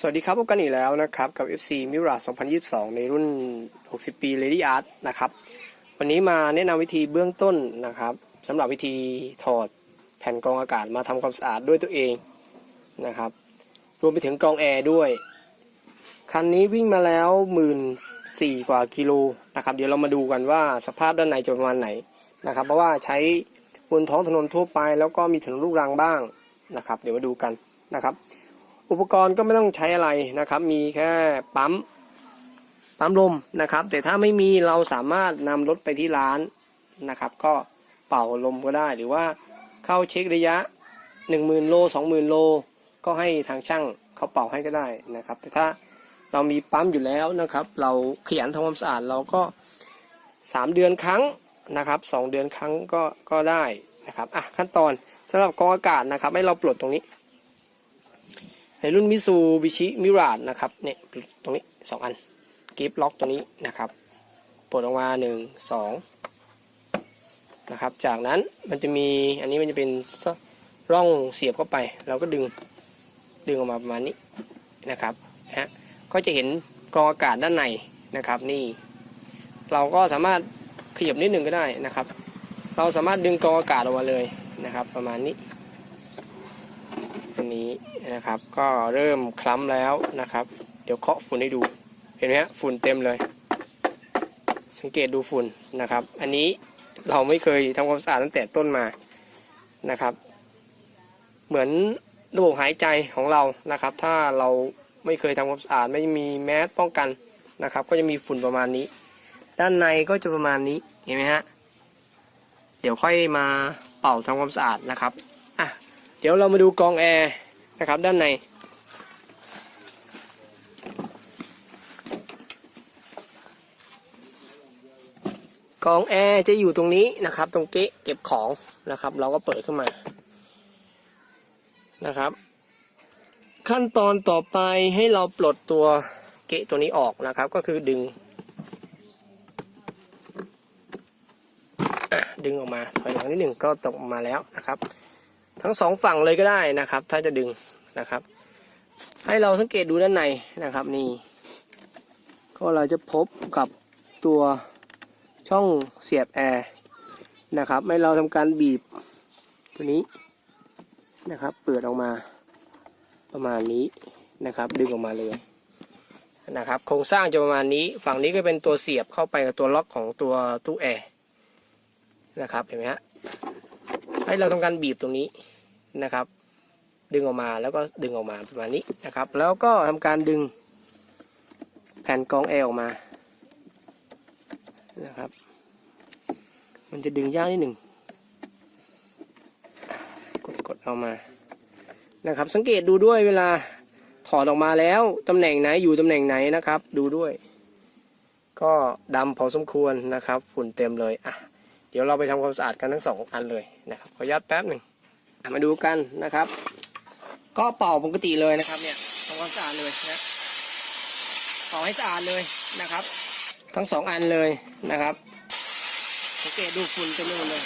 สวัสดีครับพบกันอีกแล้วนะครับกับ FC m i r a 2022 ในรุ่น 60 ปี Lady Art นะครับวันนี้มาแนะนำวิธีเบื้องต้นนะครับสำหรับวิธีถอดแผ่นกรองอากาศมาทำความสะอาดด้วยตัวเองนะครับรวมไปถึงกรองแอร์ด้วย คันนี้วิ่งมาแล้วหมื่นสี่กว่ากิโลนะครับเดี๋ยวเรามาดูกันว่าสภาพด้านในจะประมาณไหนนะครับเพราะว่าใช้บนท้องถนนทั่วไป แล้วก็มีถนนลูกรังบ้างนะครับ เดี๋ยวมาดูกันนะครับ อุปกรณ์ก็ไม่ต้องใช้อะไรนะครับ มีแค่ปั๊มปั๊มลมนะครับ แต่ถ้าไม่มีเราสามารถนำรถไปที่ร้านนะครับ ก็เป่าลมก็ได้หรือว่าเข้าเช็คระยะ 10,000 โล 20,000 โล ก็ให้ทางช่างเขาเป่าให้ก็ได้นะครับ แต่ถ้าเรามีปั๊มอยู่แล้วนะครับ เราขยันทำความสะอาดเราก็ 3 เดือนครั้งนะครับ2เดือนครั้งก็ก็ได้นะครับอะขั้นตอนสำหรับกองอากาศนะครับ ให้เราปลดตรงนี้ ในรุ่นมิซูบิชิมิราดนะครับเนี่ยตรงนี้สองอันกิฟล็อกตัวนี้นะครับปลดออกมาหนึ่งสองนะครับ จากนั้นมันจะมีอันนี้มันจะเป็นร่องเสียบเข้าไป เราก็ดึงดึงออกมาประมาณนี้นะครับฮะก็จะเห็นกรองอากาศด้านในนะครับนี่ เราก็สามารถขยับนิดหนึ่งก็ได้นะครับ เราสามารถดึงกรองอากาศออกมาเลยนะครับ ประมาณนี้ นี้นะครับ ก็เริ่มคล้ำแล้วนะครับ เดี๋ยวเคาะฝุ่นให้ดู เห็นไหมฮะฝุ่นเต็มเลย สังเกตดูฝุ่นนะครับ อันนี้เราไม่เคยทำความสะอาดตั้งแต่ต้นมานะครับ เหมือนระบบหายใจของเรานะครับ ถ้าเราไม่เคยทำความสะอาดไม่มีแมสป้องกันนะครับ ก็จะมีฝุ่นประมาณนี้ ด้านในก็จะประมาณนี้เห็นไหมฮะเดี๋ยวค่อยมาเป่าทำความสะอาดนะครับ เดี๋ยวเรามาดูกองแอร์นะครับด้านใน กองแอร์จะอยู่ตรงนี้นะครับ ตรงเก๊ะเก็บของนะครับ เราก็เปิดขึ้นมานะครับ ขั้นตอนต่อไปให้เราปลดตัวเก๊ะตัวนี้ออกนะครับ ก็คือดึงดึงออกมาถอยหลังนิดหนึ่งก็ตกออกมาแล้วนะครับ ทั้งสองฝั่งเลยก็ได้นะครับ ถ้าจะดึงนะครับ ให้เราสังเกตดูด้านในนะครับนี่ก็เราจะพบกับตัวช่องเสียบแอร์นะครับ ให้เราทำการบีบตัวนี้นะครับ เปิดออกมาประมาณนี้นะครับ ดึงออกมาเลยนะครับ โครงสร้างจะประมาณนี้ ฝั่งนี้ก็เป็นตัวเสียบเข้าไปกับตัวล็อกของตัวตู้แอร์นะครับ เห็นไหมฮะ ให้เราทำการบีบตรงนี้นะครับ ดึงออกมาแล้วก็ดึงออกมาประมาณนี้นะครับ แล้วก็ทำการดึงแผ่นกองแอร์ออกมานะครับ มันจะดึงยากนิดหนึ่งกดกดเอามานะครับ สังเกตดูด้วยเวลาถอดออกมาแล้วตำแหน่งไหนอยู่ตำแหน่งไหนนะครับ ดูด้วย ก็ดำพอสมควรนะครับ ฝุ่นเต็มเลยอะเดี๋ยวเราไปทำความสะอาดกันทั้งสองอันเลย นะครับขออนุญาตแป๊บหนึ่งมาดูกันนะครับ ก็เป่าปกติเลยนะครับเนี่ยทำความสะอาดเลยนะเป่าให้สะอาดเลยนะครับ ทั้งสองอันเลยนะครับสังเกตดูฝุ่นเต็มไปหมดเลย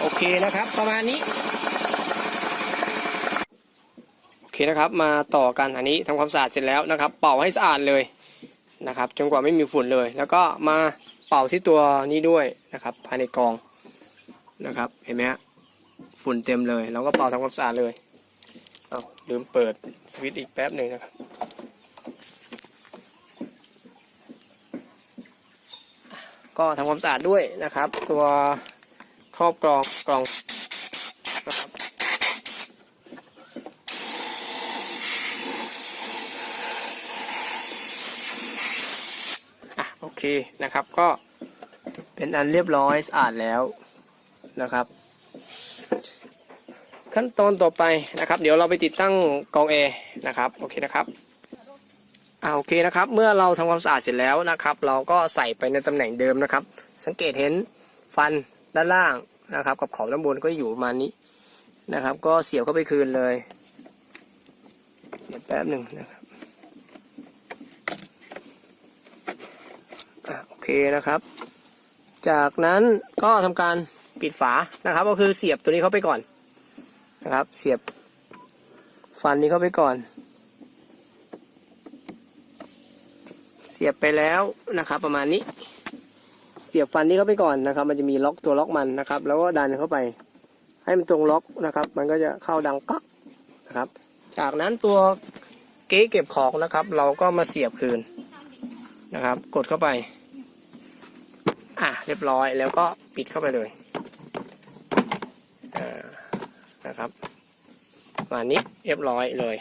โอเคนะครับ ประมาณนี้ เคนะครับ มาต่อกันอันนี้ทำความสะอาดเสร็จแล้วนะครับ เป่าให้สะอาดเลยนะครับ จนกว่าไม่มีฝุ่นเลย แล้วก็มาเป่าที่ตัวนี้ด้วยนะครับ ภายในกองนะครับ เห็นไหมฮะฝุ่นเต็มเลย เราก็เป่าทำความสะอาดเลยเอาลืมเปิดสวิตช์อีกแป๊บหนึ่งนะครับก็ทำความสะอาดด้วยนะครับ ตัวครอบกรองกล่องนะครับ อะโอ เคนะครับก็เป็นอันเรียบร้อยสะอาดแล้วนะครับ ขั้นตอนต่อไปนะครับ เดี๋ยวเราไปติดตั้งกองแอร์นะครับโอเคนะครับอ่าโอเคนะครับ เมื่อเราทำความสะอาดเสร็จแล้วนะครับ เราก็ใส่ไปในตำแหน่งเดิมนะครับ สังเกตเห็นฟันด้านล่างนะครับ กับขอบด้านบนก็อยู่ประมาณนี้นะครับ ก็เสียบเข้าไปคืนเลยเดี๋ยวแป๊บหนึ่งนะครับ อะโอ เคนะครับ จากนั้นก็ทำการปิดฝานะครับ ก็คือเสียบตัวนี้เข้าไปก่อนนะครับ เสียบฟันนี้เข้าไปก่อน เสียบไปแล้วนะครับ ประมาณนี้ เสียบฟันนี้เข้าไปก่อนนะครับ มันจะมีล็อกตัวล็อกมันนะครับ แล้วก็ดันเข้าไป ให้มันตรงล็อกนะครับ มันก็จะเข้าดังก๊อกนะครับ จากนั้นตัวเก๊เก็บของนะครับ เราก็มาเสียบคืนนะครับ กดเข้าไป อะเรียบร้อยแล้วก็ปิดเข้าไปเลยนะครับมานี้เรียบร้อยเลย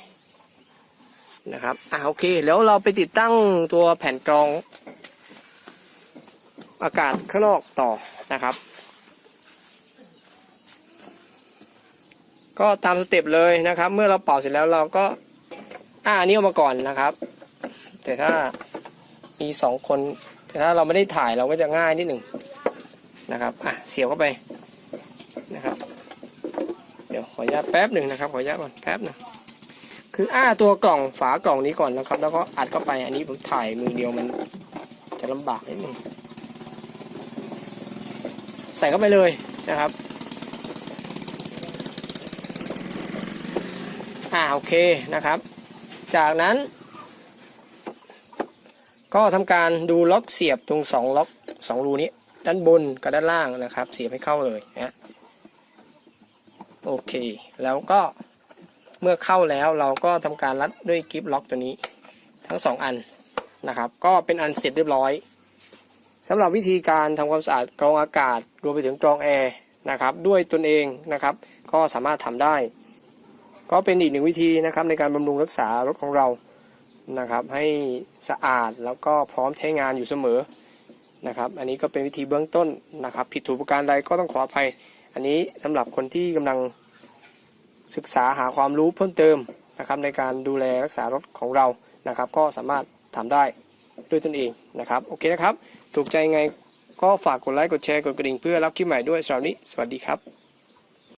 นะครับอะโอเค แล้วเราไปติดตั้งตัวแผ่นกรอง อากาศข้างนอกต่อนะครับ ก็ตามสเต็ปเลยนะครับ เมื่อเราเป่าเสร็จแล้วเราก็อ่าอันนี้เอามาก่อนนะครับ แต่ถ้ามีสองคน แต่ถ้าเราไม่ได้ถ่ายเราก็จะง่ายนิดหนึ่งนะครับอะเสียบเข้าไปนะครับ เดี๋ยวขออนุญาตแป๊บหนึ่งนะครับ ขออนุญาตก่อนแป๊บหนึงคืออ้าตัวกล่องฝากล่องนี้ก่อนนะครับ แล้วก็อัดเข้าไปอันนี้ผมถ่ายมือเดียวมัน จะลำบากนิดหนึ่งใส่เข้าไปเลยนะครับ อ่าโอเคนะครับ จากนั้น ก็ทำการดูล็อกเสียบตรงสองล็อกสองรูนี้ ด้านบนกับด้านล่างนะครับ เสียบให้เข้าเลยนะโอเค แล้วก็เมื่อเข้าแล้วเราก็ทำการรัดด้วยกิฟล็อกตัวนี้ ทั้งสองอันนะครับ ก็เป็นอันเสร็จเรียบร้อยสำหรับวิธีการทำความสะอาดกรองอากาศรวมไปถึงกรองแอร์นะครับด้วยตนเองนะครับ ก็สามารถทำได้ ก็เป็นอีกหนึ่งวิธีนะครับในการบำรุงรักษารถของเรา นะครับ ให้สะอาดแล้วก็พร้อมใช้งานอยู่เสมอนะครับ อันนี้ก็เป็นวิธีเบื้องต้นนะครับ ผิดถูกประการใดก็ต้องขออภัย อันนี้สำหรับคนที่กำลังศึกษาหาความรู้เพิ่มเติมนะครับ ในการดูแลรักษารถของเรานะครับ ก็สามารถทำได้ด้วยตนเองนะครับ โอเคนะครับ ถูกใจไงก็ฝากกดไลค์กดแชร์กดกระดิ่งเพื่อรับคลิปใหม่ด้วยสำหรับนี้สวัสดีครับ